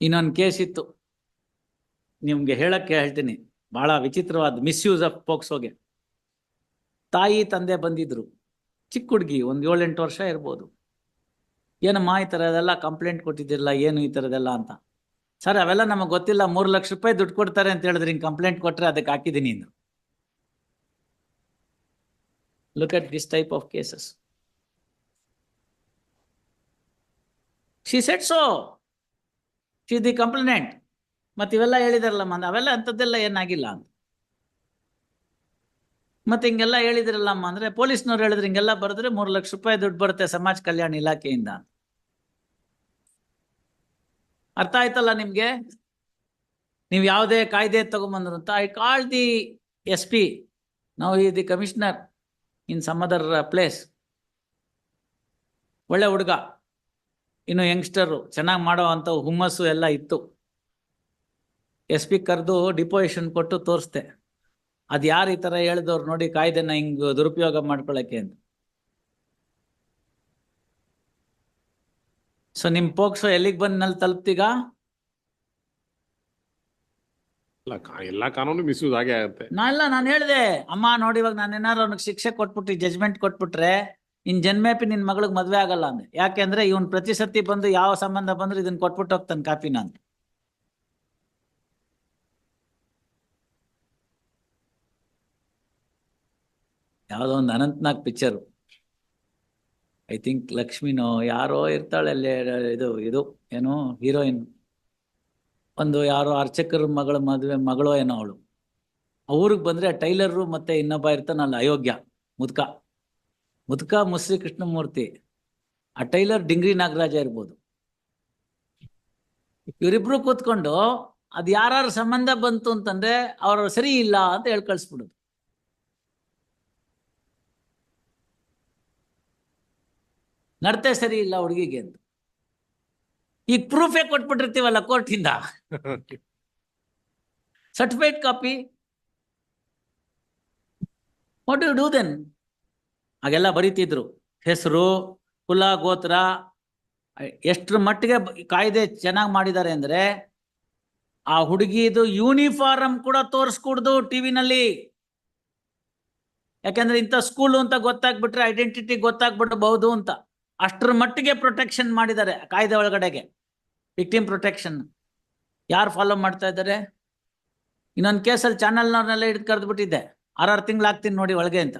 ಇನ್ನೊಂದು ಕೇಸ್ ಇತ್ತು. ನಿಮ್ಗೆ ಹೇಳಕ್ಕೆ ಹೇಳ್ತೀನಿ. ಬಹಳ ವಿಚಿತ್ರವಾದ ಮಿಸ್ಯೂಸ್ ಆಫ್ ಪೋಕ್ಸೋಗೆ. ತಾಯಿ, ತಂದೆ ಬಂದಿದ್ರು. ಚಿಕ್ಕ ಹುಡುಗಿ, ಒಂದು ಏಳೆಂಟು ವರ್ಷ ಇರ್ಬೋದು. ಏನಮ್ಮ ಈ ಥರದೆಲ್ಲ ಕಂಪ್ಲೇಂಟ್ ಕೊಟ್ಟಿದ್ದಿರಲ್ಲ, ಏನು ಈ ಥರದೆಲ್ಲ ಅಂತ. ಸರ್, ಅವೆಲ್ಲ ನಮಗೆ ಗೊತ್ತಿಲ್ಲ. ಮೂರು ಲಕ್ಷ ರೂಪಾಯಿ ದುಡ್ಡು ಕೊಡ್ತಾರೆ ಅಂತ ಹೇಳಿದ್ರೆ, ಹಿಂಗೆ ಕಂಪ್ಲೇಂಟ್ ಕೊಟ್ಟರೆ ಅದಕ್ಕೆ ಹಾಕಿದ್ದೀನಿ ಇನ್ನು look at this type of cases she said so she the complaint ಮತ್ತೆ ಇವೆಲ್ಲ ಹೇಳಿದಾರಲ್ಲ ಮಂದ, ಅವೆಲ್ಲ ಅಂಥದ್ದೆಲ್ಲ ಏನಾಗಿಲ್ಲ ಅಂತ. ಮತ್ತೆ ಹಿಂಗೆಲ್ಲ ಹೇಳಿದ್ರಲ್ಲಮ್ಮ ಅಂದ್ರೆ ಪೊಲೀಸ್ನವ್ರು ಹೇಳಿದ್ರೆ ಹಿಂಗೆಲ್ಲ ಬರೆದ್ರೆ ಮೂರು ಲಕ್ಷ ರೂಪಾಯಿ ದುಡ್ಡು ಬರುತ್ತೆ ಸಮಾಜ ಕಲ್ಯಾಣ ಇಲಾಖೆಯಿಂದ. ಅರ್ಥ ಆಯ್ತಲ್ಲ ನಿಮ್ಗೆ? ನೀವು ಯಾವುದೇ ಕಾಯ್ದೆ ತಗೊಂಬಂದ್ರು ಅಂತ I call the S P ನಾವು ಈ the commissioner in some other place ಒಳ್ಳೆ ಹುಡುಗ. ಇನ್ನು ಯಂಗ್ಸ್ಟರು ಚೆನ್ನಾಗಿ ಮಾಡೋ ಅಂಥ ಹುಮ್ಮಸ್ಸು ಎಲ್ಲ ಇತ್ತು. ಎಸ್ ಪಿ ಕರೆದು ಡಿಪೋಸಿಷನ್ ಕೊಟ್ಟು ತೋರಿಸ್ದೆ. ಅದು ಯಾರು ಈ ಥರ ಹೇಳಿದವ್ರು ನೋಡಿ ಕಾಯ್ದೆನ ಹಿಂಗೆ ದುರುಪಯೋಗ ಮಾಡ್ಕೊಳಕ್ಕೆ ಅಂತ. ಸೊ ನಿಮ್ ಪೋಕ್ಸೋ ಎಲ್ಲಿಗೆ ಬಂದು ನಲ್ಲಿ ತಲುಪ್ತೀಗ? ಎಲ್ಲ ಕಾನೂನು ಮಿಸ್ಯೂಸ್ ಆಗೇ ಆಗುತ್ತೆ. ನಾ ಇಲ್ಲ ನಾನು ಹೇಳಿದೆ. ಅಮ್ಮ ನೋಡಿ ಇವಾಗ ನಾನು ಅವ್ನಿಗೆ ಶಿಕ್ಷೆ ಕೊಟ್ಬಿಟ್ಟು ಜಜ್ಮೆಂಟ್ ಕೊಟ್ಬಿಟ್ರೆ ಇನ್ ಜನ್ಮೇಪಿ ನಿನ್ ಮಗಳಿಗೆ ಮದ್ವೆ ಆಗಲ್ಲ ಅಂದೆ. ಯಾಕೆಂದ್ರೆ ಇವನ್ ಪ್ರತಿ ಸತಿ ಬಂದು ಯಾವ ಸಂಬಂಧ ಬಂದ್ರೆ ಇದನ್ನ ಕೊಟ್ಬಿಟ್ಟು ಹೋಗ್ತಾನೆ ಕಾಪಿನ ಅಂತ ಯಾವುದೋ ಒಂದು ಅನಂತ್ನಾಗ್ ಪಿಕ್ಚರ್ ಐ ಥಿಂಕ್ ಲಕ್ಷ್ಮಿನೋ ಯಾರೋ ಇರ್ತಾಳೆ ಅಲ್ಲಿ, ಇದು ಇದು, ಏನು ಹೀರೋಯಿನ್ ಒಂದು ಯಾರೋ ಅರ್ಚಕರ ಮಗಳ ಮದುವೆ, ಮಗಳೋ ಏನೋ ಅವಳು. ಅವ್ರಿಗೆ ಬಂದ್ರೆ ಟೈಲರು ಮತ್ತೆ ಇನ್ನೊಬ್ಬ ಇರ್ತಾನಲ್ಲ ಅಯೋಗ್ಯ, ಮುದ್ಕ. ಮುದ್ಕ ಮುಸ್ರಿ ಕೃಷ್ಣಮೂರ್ತಿ, ಆ ಟೈಲರ್ ಡಿಂಗ್ರಿ ನಾಗರಾಜ ಇರ್ಬೋದು. ಇವರಿಬ್ರು ಕೂತ್ಕೊಂಡು ಅದ್ ಯಾರ ಸಂಬಂಧ ಬಂತು ಅಂತಂದ್ರೆ ಅವ್ರ ಸರಿ ಇಲ್ಲ ಅಂತ ಹೇಳಿ ಕಳಿಸ್ಬಿಡುದು. ನಡತೆ ಸರಿ ಇಲ್ಲ ಹುಡುಗಿಗೆ ಅಂತ. ಈಗ ಪ್ರೂಫೇ ಕೊಟ್ಬಿಟ್ಟಿರ್ತೀವಲ್ಲ ಕೋರ್ಟಿಂದ? Certificate copy what do then ಹಾಗೆಲ್ಲ ಬರೀತಿದ್ರು. ಹೆಸರು, ಕುಲ, ಗೋತ್ರ, ಎಷ್ಟರ ಮಟ್ಟಿಗೆ ಕಾಯ್ದೆ ಚೆನ್ನಾಗಿ ಮಾಡಿದ್ದಾರೆ ಅಂದ್ರೆ ಆ ಹುಡುಗಿದು ಯೂನಿಫಾರ್ಮ್ ಕೂಡ ತೋರಿಸ್ಕೊಡ್ದು ಟಿವಿನಲ್ಲಿ ಯಾಕಂದ್ರೆ ಇಂಥ ಸ್ಕೂಲು ಅಂತ ಗೊತ್ತಾಗ್ಬಿಟ್ರೆ ಐಡೆಂಟಿಟಿ ಗೊತ್ತಾಗ್ಬಿಡಬಹುದು ಅಂತ. ಅಷ್ಟರ ಮಟ್ಟಿಗೆ ಪ್ರೊಟೆಕ್ಷನ್ ಮಾಡಿದ್ದಾರೆ ಕಾಯ್ದೆ ಒಳಗಡೆಗೆ. ವಿಕ್ಟಿಮ್ ಪ್ರೊಟೆಕ್ಷನ್ ಯಾರು ಫಾಲೋ ಮಾಡ್ತಾ ಇದ್ದಾರೆ? ಇನ್ನೊಂದು ಕೇಸಲ್ಲಿ ಚಾನಲ್ನವ್ರನ್ನೆಲ್ಲ ಹಿಡಿದು ಕರೆದ್ಬಿಟ್ಟಿದ್ದೆ. ಆರಾರು ತಿಂಗಳು ಆಗ್ತೀನಿ ನೋಡಿ ಒಳಗೆ ಅಂತ.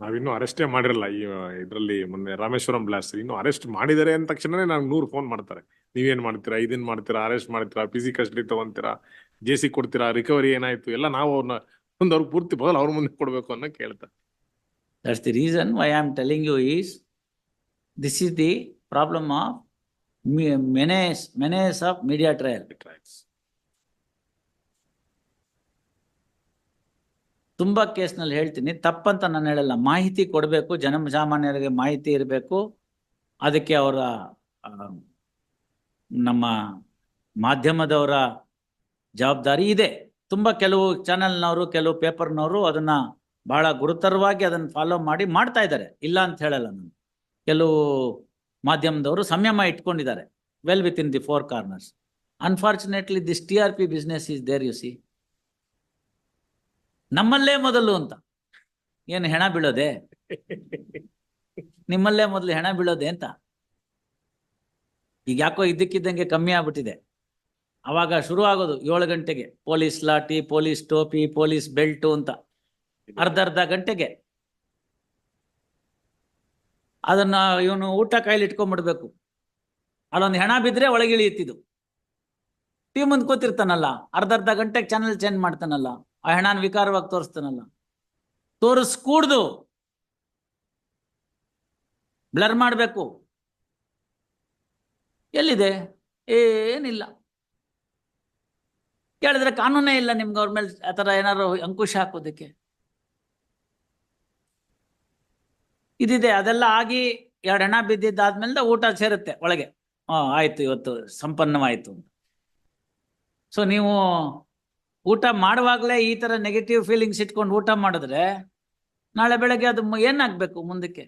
ನಾವಿನ್ನೂ ಅರೆಸ್ಟೇ ಮಾಡಿರಲ್ಲ ಈ ಇದರಲ್ಲಿ ಮೊನ್ನೆ ರಾಮೇಶ್ವರಂ ಬ್ಲಾಸ್ಟ್ ಇನ್ನು ಅರೆಸ್ಟ್ ಮಾಡಿದ್ದಾರೆ ಅಂದ ತಕ್ಷಣನೇ ನಂಗೆ ನೂರು ಫೋನ್ ಮಾಡ್ತಾರೆ. ನೀವೇನ್ ಮಾಡ್ತೀರಾ? ಇದನ್ ಮಾಡ್ತೀರಾ? ಅರೆಸ್ಟ್ ಮಾಡ್ತೀರಾ? ಪಿ ಸಿ ಕಸ್ಟಡಿ ತಗೊಂತೀರಾ? ಜೆ ಸಿ ಕೊಡ್ತೀರಾ? ರಿಕವರಿ ಏನಾಯ್ತು? ಎಲ್ಲ ನಾವು ಅವ್ರನ್ನ ಮುಂದೆ ಅವ್ರಿಗೆ ಪೂರ್ತಿ ಬದಲು ಅವ್ರ ಮುಂದೆ ಕೊಡಬೇಕು ಅನ್ನೋ ಕೇಳ್ತಾರೆ. That's the reason why am telling you is this is the problem of menace menace of media trial ತುಂಬಾ ಕೇಸ್ನಲ್ಲಿ ಹೇಳ್ತೀನಿ, ತಪ್ಪಂತ ನಾನು ಹೇಳಲ್ಲ. ಮಾಹಿತಿ ಕೊಡಬೇಕು ಜನಸಾಮಾನ್ಯರಿಗೆ ಮಾಹಿತಿ ಇರಬೇಕು. ಅದಕ್ಕೆ ಅವರ ನಮ್ಮ ಮಾಧ್ಯಮದವರ ಜವಾಬ್ದಾರಿ ಇದೆ. ತುಂಬಾ ಕೆಲವು ಚಾನೆಲ್ನವರು, ಕೆಲವು ಪೇಪರ್ನವರು ಅದನ್ನ ಬಹಳ ಗುರುತರವಾಗಿ ಅದನ್ನ ಫಾಲೋ ಮಾಡಿ ಮಾಡ್ತಾ ಇದ್ದಾರೆ. ಇಲ್ಲ ಅಂತ ಹೇಳಲ್ಲ ನಾನು. ಕೆಲವು ಮಾಧ್ಯಮದವರು ಸಂಯಮ ಇಟ್ಕೊಂಡಿದ್ದಾರೆ. Well within the four corners unfortunately this T R P business is there you see ನಮ್ಮಲ್ಲೇ ಮೊದಲು ಅಂತ. ಏನು ಹೆಣ ಬೀಳೋದೆ? ನಿಮ್ಮಲ್ಲೇ ಮೊದಲು ಹೆಣ ಬೀಳೋದೆ ಅಂತ. ಈಗ ಯಾಕೋ ಇದ್ದಕ್ಕಿದ್ದಂಗೆ ಕಮ್ಮಿ ಆಗ್ಬಿಟ್ಟಿದೆ. ಅವಾಗ ಶುರು ಆಗೋದು ಏಳು ಗಂಟೆಗೆ. ಪೊಲೀಸ್ ಲಾಠಿ, ಪೊಲೀಸ್ ಟೋಪಿ, ಪೊಲೀಸ್ ಬೆಲ್ಟು ಅಂತ. ಅರ್ಧ ಅರ್ಧ ಗಂಟೆಗೆ. ಅದನ್ನ ಇವನು ಊಟ ಕೈಲಿ ಇಟ್ಕೊಂಡ್ಬಿಡ್ಬೇಕು ಅಲ್ಲೊಂದು ಹೆಣ ಬಿದ್ರೆ ಒಳಗಿಳಿಯುತ್ತಿದ್ದು. ಟೀಮ್ ಮುಂದ್ ಕೂತಿರ್ತಾನಲ್ಲ, ಅರ್ಧ ಅರ್ಧ ಗಂಟೆಗೆ ಚಾನಲ್ ಚೇಂಜ್ ಮಾಡ್ತಾನಲ್ಲ. ಆ ಹೆಣನ ವಿಕಾರವಾಗಿ ತೋರಿಸ್ತಾನಲ್ಲ. ತೋರಿಸ್ಕೂಡ್ದು ಬ್ಲರ್ ಮಾಡಬೇಕು. ಎಲ್ಲಿದೆ? ಏನಿಲ್ಲ. ಕೇಳಿದ್ರೆ ಕಾನೂನೇ ಇಲ್ಲ ನಿಮ್ಗೆ ಅವ್ರ ಮೇಲೆ ಆ ಥರ ಏನಾದ್ರು ಅಂಕುಶ ಹಾಕೋದಕ್ಕೆ. ಇದಿದೆ, ಅದೆಲ್ಲ ಆಗಿ ಎರಡು ಹೆಣ ಬಿದ್ದಿದ್ದಾದ್ಮೇಲೆ ಊಟ ಸೇರುತ್ತೆ ಒಳಗೆ. ಹಾಂ, ಆಯ್ತು, ಇವತ್ತು ಸಂಪನ್ನವಾಯ್ತು ಸೊ ನೀವು ಊಟ ಮಾಡುವಾಗಲೇ ಈ ತರ ನೆಗೆಟಿವ್ ಫೀಲಿಂಗ್ಸ್ ಇಟ್ಕೊಂಡು ಊಟ ಮಾಡಿದ್ರೆ ನಾಳೆ ಬೆಳಗ್ಗೆ ಅದು ಏನಾಗಬೇಕು ಮುಂದಕ್ಕೆ?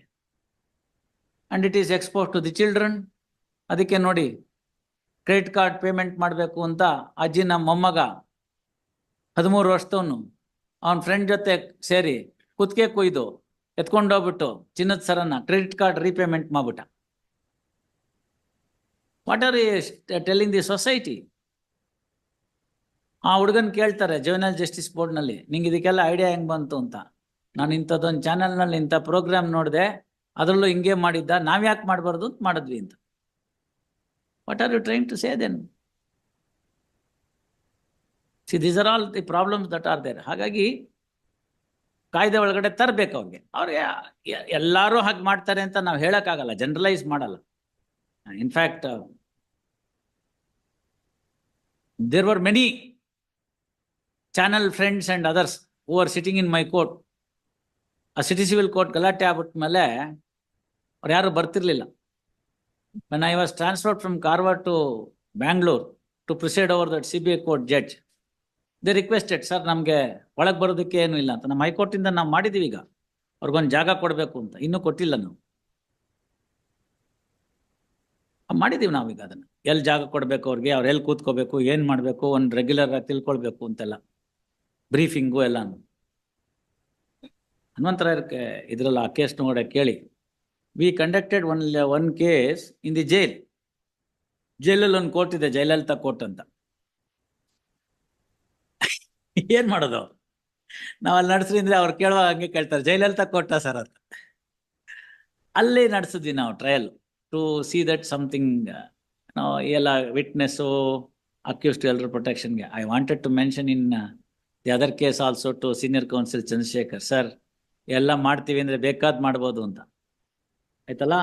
And it is expose to the children ಅದಕ್ಕೆ ನೋಡಿ ಕ್ರೆಡಿಟ್ ಕಾರ್ಡ್ ಪೇಮೆಂಟ್ ಮಾಡಬೇಕು ಅಂತ ಅಜ್ಜಿನ ಮೊಮ್ಮಗ ಹದಿಮೂರು ವರ್ಷದವನು. ಅವನ ಫ್ರೆಂಡ್ ಜೊತೆ ಸೇರಿ ಕುತ್ತಿಗೆ ಕೊಯ್ದು ಎತ್ಕೊಂಡೋಗ್ಬಿಟ್ಟು ಚಿನ್ನದ ಸರನ್ನ ಕ್ರೆಡಿಟ್ ಕಾರ್ಡ್ ರೀಪೇಮೆಂಟ್ ಮಾಡ್ಬಿಟ್ಟ. What are telling the society ಆ ಹುಡುಗನ್ ಕೇಳ್ತಾರೆ ಜುವೆನಲ್ ಜಸ್ಟಿಸ್ ಬೋರ್ಡ್ನಲ್ಲಿ ನಿಂಗೆ ಇದಕ್ಕೆಲ್ಲ ಐಡಿಯಾ ಹೆಂಗ್ ಬಂತು ಅಂತ? ನಾನು ಇಂಥದ್ದೊಂದು ಚಾನೆಲ್ನಲ್ಲಿ ಇಂಥ ಪ್ರೋಗ್ರಾಮ್ ನೋಡಿದೆ, ಅದರಲ್ಲೂ ಹಿಂಗೆ ಮಾಡಿದ್ದ, ನಾವ್ ಯಾಕೆ ಮಾಡಬಾರ್ದು ಅಂತ ಮಾಡಿದ್ವಿ ಅಂತ. What are you trying to say then see these are all the problems that are there ಹಾಗಾಗಿ, ಕಾಯ್ದೆ ಒಳಗಡೆ ತರಬೇಕು ಅವ್ರಿಗೆ. ಅವ್ರಿಗೆ ಎಲ್ಲಾರು ಹಾಗೆ ಮಾಡ್ತಾರೆ ಅಂತ ನಾವು ಹೇಳೋಕ್ಕಾಗಲ್ಲ ಜನರಲೈಸ್ ಮಾಡಲ್ಲ. In fact there were many channel friends and others who are sitting in my court ಆ ಸಿಟಿ ಸಿವಿಲ್ ಕೋರ್ಟ್ ಗಲಾಟೆ ಆಗ್ಬಿಟ್ಮೇಲೆ ಅವ್ರು ಯಾರು ಬರ್ತಿರ್ಲಿಲ್ಲ. When I was transferred from Karwar to Bangalore to preside over that C B I court judge they requested sir ನಮಗೆ ಒಳಗೆ ಬರೋದಕ್ಕೆ ಏನು ಇಲ್ಲ ಅಂತ. ನಮ್ಮ ಹೈಕೋರ್ಟಿಂದ ನಾವು ಮಾಡಿದ್ದೀವಿ ಈಗ. ಅವ್ರಿಗೊಂದು ಜಾಗ ಕೊಡಬೇಕು ಅಂತ. ಇನ್ನೂ ಕೊಟ್ಟಿಲ್ಲ ನಾವು. ಮಾಡಿದ್ದೀವಿ ನಾವೀಗ ಅದನ್ನು. ಎಲ್ಲಿ ಜಾಗ ಕೊಡಬೇಕು ಅವ್ರಿಗೆ? ಅವ್ರು ಎಲ್ಲಿ ಕೂತ್ಕೋಬೇಕು? ಏನು ಮಾಡಬೇಕು? ಒಂದು ರೆಗ್ಯುಲರ್ ಆಗಿ ತಿಳ್ಕೊಳ್ಬೇಕು ಅಂತೆಲ್ಲ. ಬ್ರೀಫಿಂಗು ಎಲ್ಲಾನು. ಹನುಮಂತರಾಯರ್ಗೆ ಇದ್ರಲ್ಲ ಆ ಕೇಸ್ ನೋಡ ಕೇಳಿ. We conducted one one case in the jail ಜೈಲಲ್ಲಿ ಒಂದು ಕೋರ್ಟ್ ಇದೆ, ಜಯಲಲಿತಾ ಕೋರ್ಟ್ ಅಂತ. ಏನ್ ಮಾಡೋದು? ನಾವಲ್ಲಿ ನಡೆಸ್ರಿ ಅಂದ್ರೆ ಅವ್ರು ಕೇಳುವಾಗ ಹಂಗೆ ಕೇಳ್ತಾರೆ, ಜಯಲಲಿತಾ ಕೋರ್ಟ ಸರ್? ಅಂತ. ಅಲ್ಲಿ ನಡೆಸಿದ್ವಿ ನಾವು trial to see that something ನಾವು ಎಲ್ಲ ವಿಟ್ನೆಸ್ಸು ಅಕ್ಯೂಸ್ಡ್ ಎಲ್ಲರ ಪ್ರೊಟೆಕ್ಷನ್ಗೆ I wanted to mention in the other case also to senior counsel Chandrashekhar sir ಎಲ್ಲ ಮಾಡ್ತೀವಿ ಅಂದ್ರೆ ಬೇಕಾದ್ ಮಾಡ್ಬೋದು ಅಂತ. ಆಯ್ತಲ್ಲ?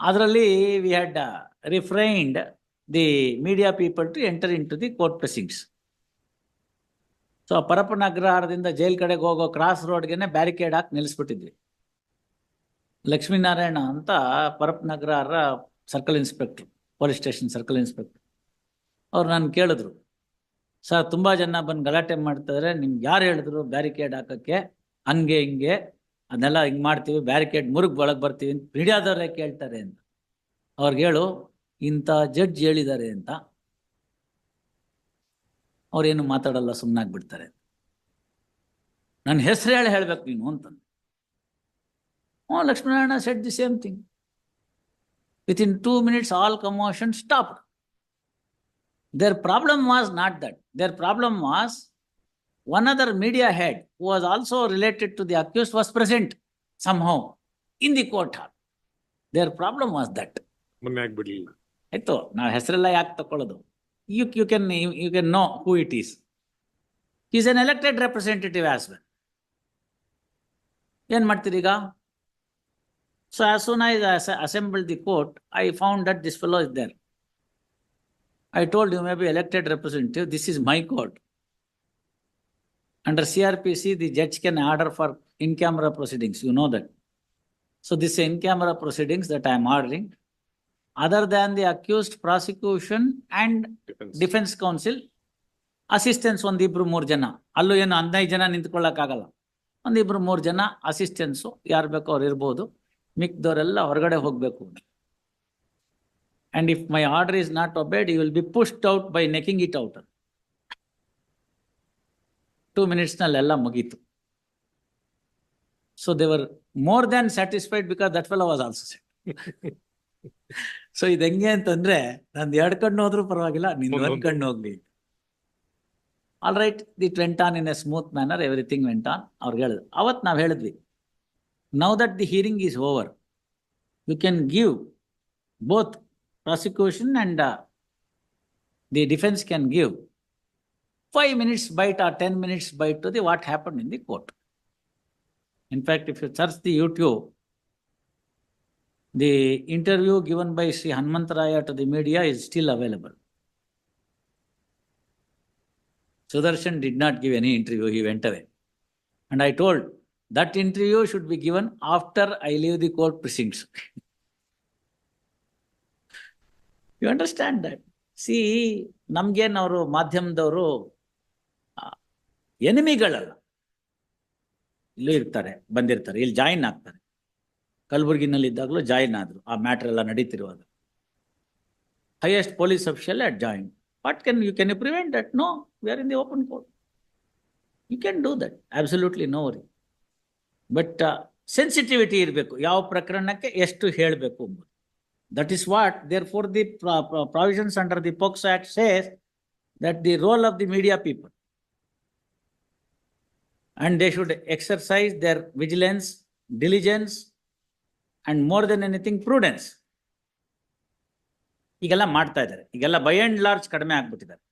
ಅದರಲ್ಲಿ we had refrained the media people to enter into the court proceedings so Parappana ಅಗ್ರಹಾರದಿಂದ ಜೈಲ್ ಕಡೆಗೆ ಹೋಗೋ ಕ್ರಾಸ್ ರೋಡ್ಗೆನೆ ಬ್ಯಾರಿಕೇಡ್ ಹಾಕಿ ನಿಲ್ಲಿಸ್ಬಿಟ್ಟಿದ್ವಿ. ಲಕ್ಷ್ಮೀನಾರಾಯಣ ಅಂತ Parappana Agrahara circle inspector police station circle inspector ಅವ್ರು ನಾನು ಕೇಳಿದ್ರು. ಸರ್ ತುಂಬಾ ಜನ ಬಂದು ಗಲಾಟೆ ಮಾಡ್ತಾರೆ ನಿಮ್ಗೆ ಯಾರು ಹೇಳಿದ್ರು ಬ್ಯಾರಿಕೇಡ್ ಹಾಕಕ್ಕೆ? ಹಂಗೆ, ಹಿಂಗೆ. ಅದನ್ನೆಲ್ಲ ಹಿಂಗ್ ಮಾಡ್ತೀವಿ. ಬ್ಯಾರಿಕೇಡ್ ಮುರುಗ್ ಒಳಗೆ ಬರ್ತೀವಿ ಅಂತ ಮೀಡಿಯಾದವರೇ ಕೇಳ್ತಾರೆ ಅಂತ. ಅವ್ರಿಗೆ ಹೇಳು, ಇಂಥ ಜಡ್ಜ್ ಹೇಳಿದ್ದಾರೆ ಅಂತ. ಅವ್ರೇನು ಮಾತಾಡಲ್ಲ ಸುಮ್ಮನಾಗ್ಬಿಡ್ತಾರೆ ನನ್ನ ಹೆಸರು ಹೇಳಿ ಹೇಳ್ಬೇಕು ನೀನು ಅಂತ ಹ್ಞೂ, Lakshminarayana set the same thing. Within two minutes all commotion stop there problem was not that there problem was one other media head who was also related to the accused was present somehow in the court hall. Their problem was that. ಮೊನ್ನೆ ಆಗ್ಬಿಡ್ಲಿಲ್ಲ ಆಯ್ತು ನಾವು ಹೆಸರೆಲ್ಲ ಯಾಕೆ ತಕೊಳ್ಳೋದು? You you can you can know who it is is an elected representative as well ಏನ್ ಮಾಡ್ತೀರಿ ಈಗ? So as soon I assemble the court I found that this fellow is there I told you may be elected representative. This is my court. Under CRPC, the judge can order for in-camera proceedings, you know that. So this in-camera proceedings that I am ordering, other than the accused prosecution and Defense. counsel, assistance ಒಂದಿಬ್ರು ಮೂರು ಜನ ಅಲ್ಲೂ ಏನು ಹದಿನೈದು ಜನ ನಿಂತ್ಕೊಳ್ಳೋಕ್ಕಾಗಲ್ಲ ಒಂದಿಬ್ರು ಮೂರು ಜನ assistance ಯಾರು ಬೇಕೋ ಅವ್ರು ಇರ್ಬೋದು ಮಿಕ್ದವರೆಲ್ಲ ಹೊರಗಡೆ ಹೋಗ್ಬೇಕು and if my order is not obeyed you will be pushed out by necking it out two ಮಿನಿಟ್ಸ್ನಲ್ಲೆಲ್ಲ ಮುಗೀತು so they were more than satisfied because that fellow was also set so ಇದು ಹೆಂಗೆ ಅಂತಂದ್ರೆ ನಂದು ಎರಡು ಕಣ್ಣು ಹೋದ್ರೂ ಪರವಾಗಿಲ್ಲ ನಿಂದು ಒಂದೊಂದು. ಒಂದ್ ಕಣ್ಣು ಹೋಗ್ಲಿ all right it went on in a smooth manner everything went on ಅವ್ರಿಗೆ ಹೇಳಿದ್ರು ಅವತ್ತು ನಾವು ಹೇಳಿದ್ವಿ now that the hearing is over you can give both prosecution and uh, the defense can give five minutes bite or ten minutes bite to the what happened in the court. In fact, if you search the YouTube, the interview given by Sri Hanmant Raya to the media is still available. Sudarshan did not give any interview, he went away. And I told that interview should be given after I leave the court precincts. you understand that see ನಮ್ಗೇನವರು ಮಾಧ್ಯಮದವರು ಎನಿಮಿಗಳಲ್ಲ. ಇಲ್ಲೂ ಇರ್ತಾರೆ, ಬಂದಿರ್ತಾರೆ, ಇಲ್ಲಿ join ಆಗ್ತಾರೆ. ಕಲಬುರಗಿನಲ್ಲಿ ಇದ್ದಾಗಲೂ join ಆದರು, ಆ ಮ್ಯಾಟರ್ ಎಲ್ಲ ನಡೀತಿರುವಾಗ. Highest police official at join what can you can you prevent that no we are in the open court you can do that absolutely no worry but sensitivity ಇರಬೇಕು, ಯಾವ ಪ್ರಕರಣಕ್ಕೆ ಎಷ್ಟು ಹೇಳಬೇಕು ಎಂಬುದು is what therefore the provisions under the POCSO act says that the role of the media people and they should exercise their vigilance, diligence, and more than anything prudence. ಈಗೆಲ್ಲ ಮಾಡ್ತಾ ಇದ್ದಾರೆ. ಈಗೆಲ್ಲ ಬೈ ಅಂಡ್ ಲಾರ್ಜ್ ಕಡಿಮೆ ಆಗ್ಬಿಟ್ಟಿದ್ದಾರೆ.